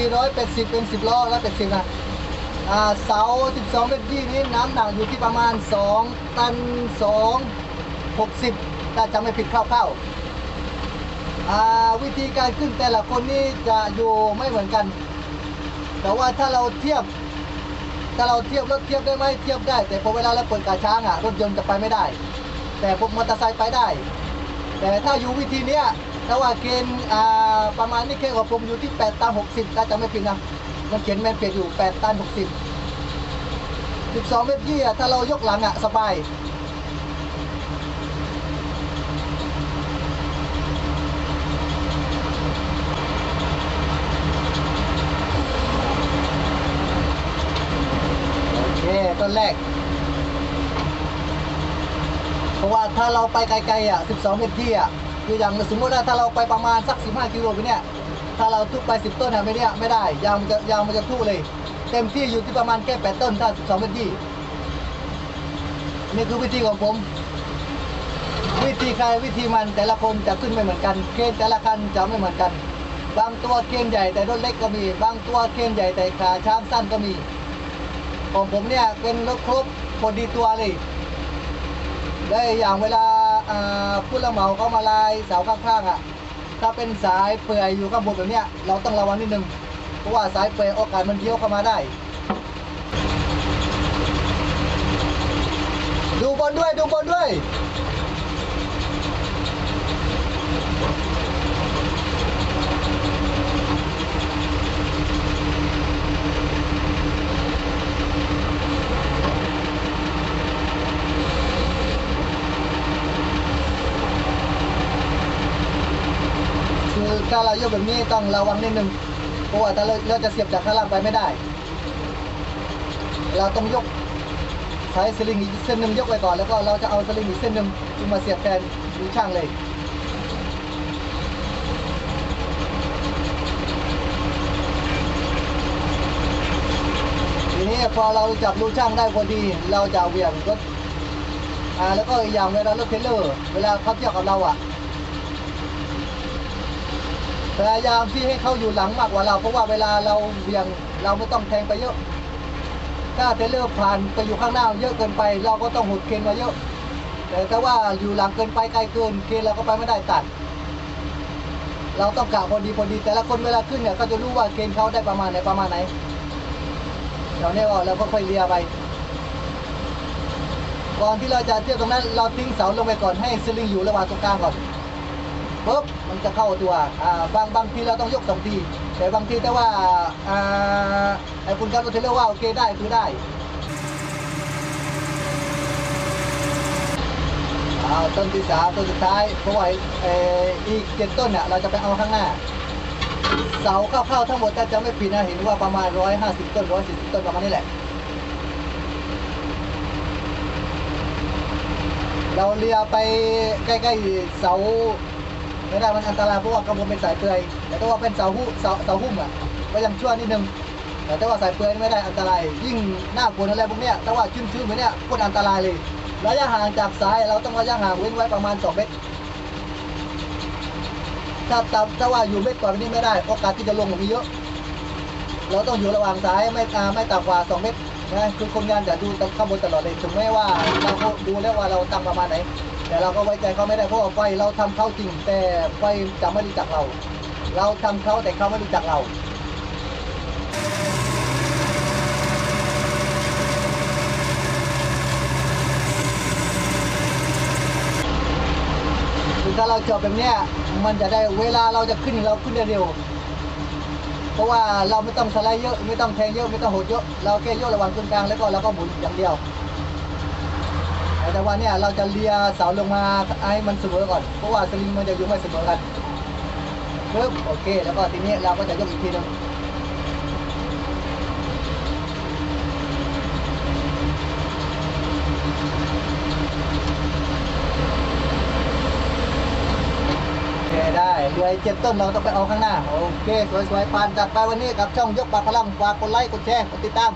480 เป็น 10 ล้อแล้ว80นะอ่าเสา 12เมตรยี่นี้น้ำหนักอยู่ที่ประมาณ 2 ตัน 2 60 ถ้าจำไม่ผิดคร่าวๆวิธีการขึ้นแต่ละคนนี่จะอยู่ไม่เหมือนกัน แต่ว่าถ้าเราเทียบ ถ้าเราเทียบรถเทียบได้ไหมเทียบได้ แต่พอเวลาเราเปิดกาช้างอะรถยนต์จะไปไม่ได้ แต่พวกมอเตอร์ไซค์ไปได้ แต่ถ้าอยู่วิธีเนี้ย ถ้าว่าเกณฑ์ประมาณนี้เคของผมอยู่ที่ 8 ตัน 60 ถ้าจะไม่ผิดนะ มันเขียนแมนเปียอยู่ 8 ตัน 60 12 เมตรยี่ถ้าเรายกหลังอะ สบายโอเคต้นแรก เพราะว่าถ้าเราไปไกลๆอะ 12 เมตรที่อะ คืออย่างสมมติว่าถ้าเราไปประมาณสัก 15 กิโลไปเนี่ยถ้าเราทุบไป 10 ต้นอะไม่เนี่ยไม่ได้ยางมันจะยางมันจะทุเลย เต็มที่อยู่ที่ประมาณแค่ 8 ต้นถ้า 12เมตรที่นี่คือวิธีของผม วิธีใครวิธีมันแต่ละคนจะขึ้นไม่เหมือนกันเกณฑ์แต่ละคันจะไม่เหมือนกัน บางตัวเกณฑ์ใหญ่แต่รถเล็กก็มี บางตัวเกณฑ์ใหญ่แต่ขาช้างสั้นก็มี ของผมเนี่ยเป็นรถครบพอดีตัวเลย ได้อย่างเวลา ผู้รับเหมาเขามาลายเสาข้างๆอะถ้าเป็นสายเปื่อยอยู่ข้างบนแบบเนี้ยเราต้องระวังนิดนึงเพราะว่าสายเปื่อยโอกาสมันเลี้ยวเข้ามาได้ ดูบนด้วยดูบนด้วย คือถ้าเรายกแบบนี้ต้องระวังนิดนึงเพราะว่าถ้าเราเราจะเสียบจากข้างล่างไปไม่ได้ เราต้องยกใช้สลิงอีกเส้นหนึ่งยกไว้ก่อนแล้วก็เราจะเอาสลิงอีกเส้นหนึ่งขึ้นมาเสียบแทนดูช่างเลยทีนี้พอเราจับรูช่างได้พอดี เราจะเหวี่ยงรถอ่าแล้วก็อีกอย่างเวลารถเทรลเลอร์ เวลาเขาเทียบกับเราอะ พยายามที่ให้เขาอยู่หลังมากกว่าเรา เพราะว่าเวลาเราเบี่ยงเราไม่ต้องแทงไปเยอะ ถ้าเทรลเลอร์ผ่านไปอยู่ข้างหน้าเยอะเกินไป เราก็ต้องหดเคนมาเยอะ แต่ถ้าว่าอยู่หลังเกินไปไกลเกินเคนเราก็ไปไม่ได้ตัด เราต้องกะพอดีพอดี แต่ละคนเวลาขึ้นเนี่ยก็จะรู้ว่าเคนเขาได้ประมาณไหนประมาณไหนเดี๋ยวนี้ก็เราก็ค่อยเลียไปก่อนที่เราจะเที่ยวตรงนั้น เราทิ้งเสาลงไปก่อนให้สลิงอยู่ระหว่างตรงกลางก่อน ปุ๊บมันจะเข้าตัวบางบางทีเราต้องยกสองทีแต่บางทีแต่ว่าไอ้คุณครับรถเทรเลว่าโอเคได้คือได้ต้นที่สามต้นสุดท้ายเพราะว่าอีกเจ็ดต้นเนี่ยเราจะไปเอาข้างหน้า เสาเข้าๆทั้งหมดถ้าจะไม่ผิดนะเห็นว่าประมาณร้อยห้าสิบต้นร้อยสี่สิบต้นประมาณนี้แหละเราเลียไปใกล้ๆเสา ไม่ได้มันอันตรายเพราะว่ากระบอกเป็นสายเปลือยแต่ว่าเป็นเสาหุ้มเสาเสาหุ้มอะก็ยังชั่วนิดนึงแต่ว่าสายเปลือยไม่ได้อันตราย ยิ่งหน้าฝนอะไรพวกเนี้ยถ้าว่าชื้นๆเหมือนเนี้ยโคตรอันตรายเลยระยะห่างจากสายเราต้องระยะห่างเว้นไว้ประมาณ 2 เมตรถ้าต่ำถ้าว่าอยู่เมตรกว่านี้ไม่ได้ โอกาสที่จะลงมีเยอะเราต้องอยู่ระหว่างสายไม่อ่าไม่ต่ำกว่า 2 เมตรนะคือคนงานจะดูข้างบนตลอดเลยถึงแม้ว่าเราดูแล้วว่าเราตั้งประมาณไหน แต่เราก็ไว้ใจเขาไม่ได้เพราะว่าไฟเราทำเขาจริง แต่ไฟจะไม่รู้จักเรา เราทำเขาแต่เขาไม่รู้จักเราคือถ้าเราจอดแบบเนี้ยมันจะได้เวลาเราจะขึ้นเราขึ้นได้เร็ว เพราะว่าเราไม่ต้องสไลด์เยอะไม่ต้องแทงเยอะไม่ต้องโหดเยอะเราแค่ยกระหว่างตรงกลางแล้วก็เราก็หมุนอย่างเดียว แต่ว่าเนี่ยเราจะเลียเสาลงมาให้มันเสมอก่อนเพราะว่าสลิงมันจะยู่ไม่เสมอกันปึ๊บโอเค แล้วก็ทีนี้เราก็จะยกอีกทีหนึงโอเคได้เหลือเจ็ดต้นเราต้องไปเอาข้างหน้า โอเค สวยๆปานจัดไปวันนี้กับช่องยกปากพลังฝากกดไลค์กดแชร์กดติดตาม